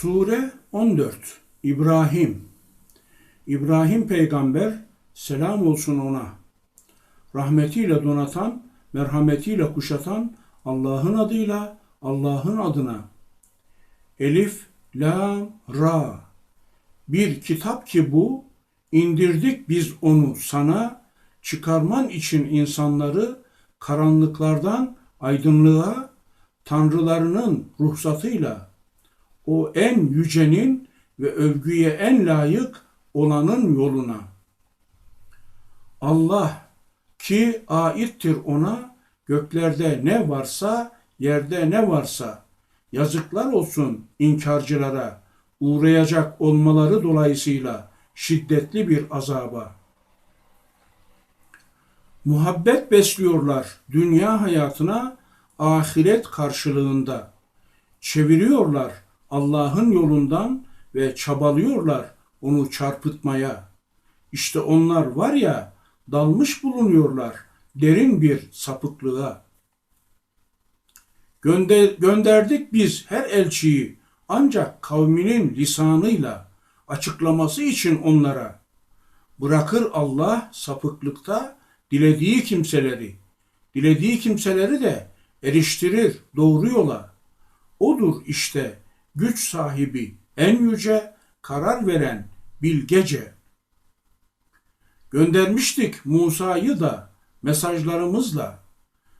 Sure 14 İbrahim İbrahim peygamber selam olsun ona. Rahmetiyle donatan, merhametiyle kuşatan Allah'ın adıyla Allah'ın adına. Elif, Lam, Ra. Bir kitap ki bu, indirdik biz onu sana, çıkarman için insanları karanlıklardan aydınlığa, tanrılarının ruhsatıyla, o en yücenin ve övgüye en layık olanın yoluna. Allah ki aittir ona göklerde ne varsa yerde ne varsa yazıklar olsun inkarcılara uğrayacak olmaları dolayısıyla şiddetli bir azaba. Muhabbet besliyorlar dünya hayatına ahiret karşılığında. Çeviriyorlar Allah'ın yolundan ve çabalıyorlar onu çarpıtmaya. İşte onlar var ya dalmış bulunuyorlar derin bir sapıklığa. Gönder, gönderdik biz her elçiyi ancak kavminin lisanıyla açıklaması için onlara. Bırakır Allah sapıklıkta dilediği kimseleri, dilediği kimseleri de eriştirir doğru yola. Odur işte güç sahibi, en yüce, karar veren, bilgece. Göndermiştik Musa'yı da mesajlarımızla.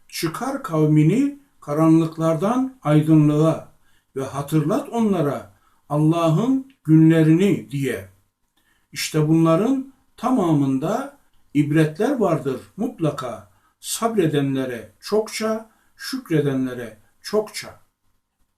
Çıkar kavmini karanlıklardan aydınlığa ve hatırlat onlara Allah'ın günlerini diye. İşte bunların tamamında ibretler vardır mutlaka sabredenlere çokça, şükredenlere çokça.